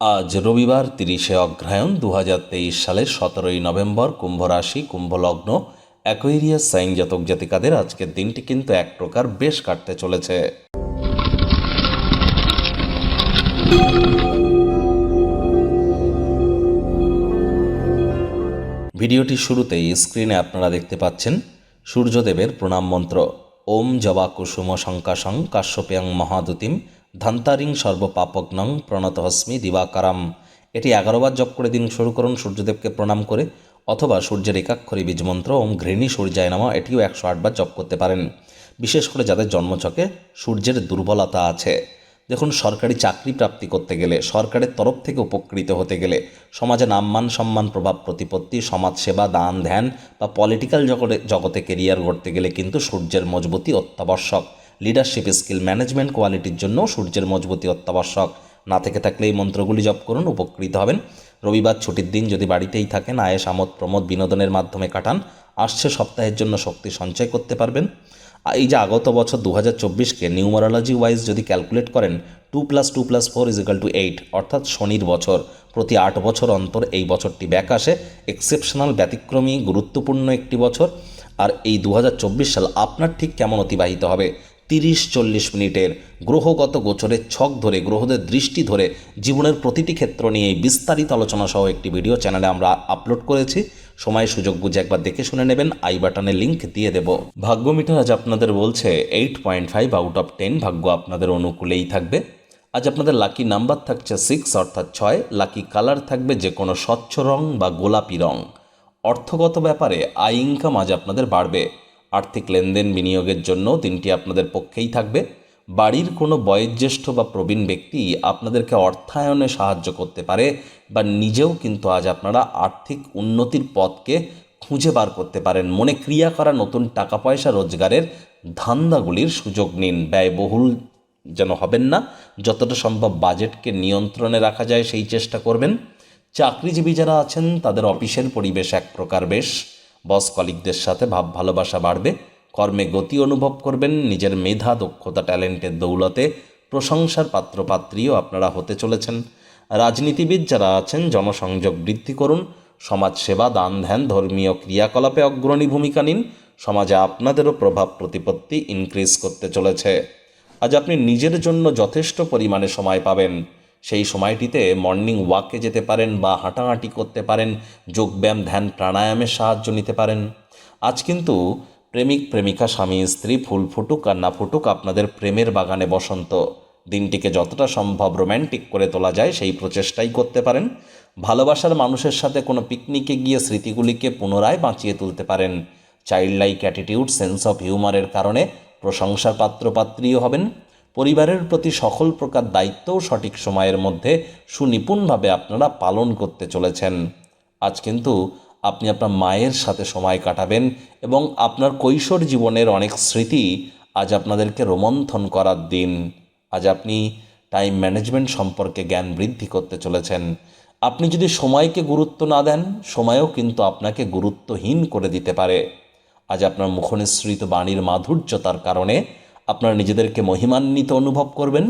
আজ রবিবার তিরিশে অগ্রহায়ণ দু সালের সতেরোই নভেম্বর কুম্ভ রাশি কুম্ভ লগ্ন অ্যাকোয়েরিয়াস সাইন জাতক জাতিকাদের আজকের দিনটি কিন্তু এক প্রকার বেশ কাটতে চলেছে। ভিডিওটি শুরুতেই স্ক্রিনে আপনারা দেখতে পাচ্ছেন সূর্যদেবের প্রণাম মন্ত্র। ওম জবা কুসুম শঙ্কাশং কাশ্যপ্যাং মহাদুতিম ধান্তারিং সর্বপাপগ্নং প্রণতহস্মি দিবাকারাম। এটি এগারোবার জপ করে দিন শুরু করুন, সূর্যদেবকে প্রণাম করে, অথবা সূর্যের একাক্ষরী বীজ মন্ত্র ওম ঘৃণী সূর্যায় নামা, এটিও একশো আটবার জপ করতে পারেন। বিশেষ করে যাদের জন্মছকে সূর্যের দুর্বলতা আছে। দেখুন, সরকারি চাকরি প্রাপ্তি করতে গেলে, সরকারের তরফ থেকে উপকৃত হতে গেলে, সমাজে নামমান সম্মান, প্রভাব, প্রতিপত্তি, সমাজসেবা, দান, ধ্যান বা পলিটিক্যাল জগতে জগতে কেরিয়ার গড়তে গেলে কিন্তু সূর্যের মজবুতি অত্যাবশ্যক। লিডারশিপ স্কিল ম্যানেজমেন্ট কোয়ালিটির জন্য সূর্যের মজবুতি অত্যাবশ্যক। না থেকে থাকলে এই মন্ত্রগুলি জপ করুন, উপকৃত হবেন। রবিবার ছুটির দিন যদি বাড়িতেই থাকেন আয়েস আমোদ, প্রমোদ বিনোদনের মাধ্যমে কাটান। আসছে সপ্তাহের জন্য শক্তি সঞ্চয় করতে পারবেন। এই যে আগত বছর দু হাজার চব্বিশকে নিউমারোলজি ওয়াইজ যদি ক্যালকুলেট করেন two plus two plus four is equal to eight অর্থাৎ শনির বছর। প্রতি আট বছর অন্তর এই বছরটি ব্যাক আসে। এক্সেপশনাল ব্যতিক্রমী, গুরুত্বপূর্ণ একটি বছর। আর এই দু হাজার চব্বিশ সাল আপনার ঠিক কেমন অতিবাহিত হবে? তিরিশ চল্লিশ মিনিটের গ্রহগত গোচরের ছক ধরে, গ্রহদের দৃষ্টি ধরে জীবনের প্রতিটি ক্ষেত্র নিয়ে বিস্তারিত আলোচনা সহ একটি ভিডিও চ্যানেলে আমরা আপলোড করেছি। সময়, সুযোগ বুঝে একবার দেখে শুনে নেবেন। আই বাটনে লিংক দিয়ে দেব। ভাগ্য মিটার আজ আপনাদের বলছে, eight point five out of ten ভাগ্য আপনাদের অনুকূলেই থাকবে। আজ আপনাদের লাকি নাম্বার থাকছে সিক্স, অর্থাৎ ছয়। লাকি কালার থাকবে যে কোনো স্বচ্ছ রং বা গোলাপি রং। অর্থগত ব্যাপারে আয় ইনকাম আজ আপনাদের বাড়বে। আর্থিক লেনদেন বিনিয়োগের জন্য দিনটি আপনাদের পক্ষেই থাকবে। বাড়ির কোনো বয়োজ্যেষ্ঠ বা প্রবীণ ব্যক্তি আপনাদেরকে অর্থায়নে সাহায্য করতে পারে বা নিজেও কিন্তু আজ আপনারা আর্থিক উন্নতির পথকে খুঁজে বার করতে পারেন। মনে ক্রিয়া করা নতুন টাকা পয়সা রোজগারের ধান্দাগুলির সুযোগ নিন। ব্যয়বহুল যেন হবেন না, যতটা সম্ভব বাজেটকে নিয়ন্ত্রণে রাখা যায় সেই চেষ্টা করবেন। চাকরিজীবী যারা আছেন, তাদের অফিসের পরিবেশ এক প্রকার বেশ বস কলিকদের সাথে ভাব ভালোবাসা বাড়বে, কর্মে গতি অনুভব করবেন, নিজের মেধা, দক্ষতা, ট্যালেন্টের দৌলতে প্রশংসার পাত্রপাত্রীও আপনারা হতে চলেছেন। রাজনীতিবিদ যারা আছেন, জনসংযোগ বৃদ্ধি করুন, সমাজসেবা, দান ধ্যান, ধর্মীয় ক্রিয়াকলাপে অগ্রণী ভূমিকা নিন, সমাজে আপনাদেরও প্রভাব প্রতিপত্তি ইনক্রিজ করতে চলেছে। আজ আপনি নিজের জন্য যথেষ্ট পরিমাণে সময় পাবেন। সেই সময়টিতে মর্নিং ওয়াকে যেতে পারেন বা হাঁটাহাঁটি করতে পারেন, যোগব্যায়াম, ধ্যান, প্রাণায়ামের সাহায্য নিতে পারেন। আজ কিন্তু প্রেমিক, প্রেমিকা, স্বামী, স্ত্রী, ফুল ফুটুক আর না ফুটুক আপনাদের প্রেমের বাগানে বসন্ত। দিনটিকে যতটা সম্ভব রোম্যান্টিক করে তোলা যায় সেই প্রচেষ্টাই করতে পারেন। ভালোবাসার মানুষের সাথে কোনো পিকনিকে গিয়ে স্মৃতিগুলিকে পুনরায় বাঁচিয়ে তুলতে পারেন। Child like attitude sense of হিউমারের কারণে প্রশংসার পাত্রপাত্রীও হবেন। পরিবারের প্রতি সকল প্রকার দায়িত্বও সঠিক সময়ের মধ্যে সুনিপুণভাবে আপনারা পালন করতে চলেছেন। আজ কিন্তু আপনি আপনার মায়ের সাথে সময় কাটাবেন এবং আপনার কৈশোর জীবনের অনেক স্মৃতি আজ আপনাদেরকে রোমন্থন করার দিন। আজ আপনি টাইম ম্যানেজমেন্ট সম্পর্কে জ্ঞান বৃদ্ধি করতে চলেছেন। আপনি যদি সময়কে গুরুত্ব না দেন, সময়ও কিন্তু আপনাকে গুরুত্বহীন করে দিতে পারে। আজ আপনার মুখনিসৃত বাণীর মাধুর্যতার কারণে আপনারা নিজেদেরকে মহিমান্বিত অনুভব করবেন।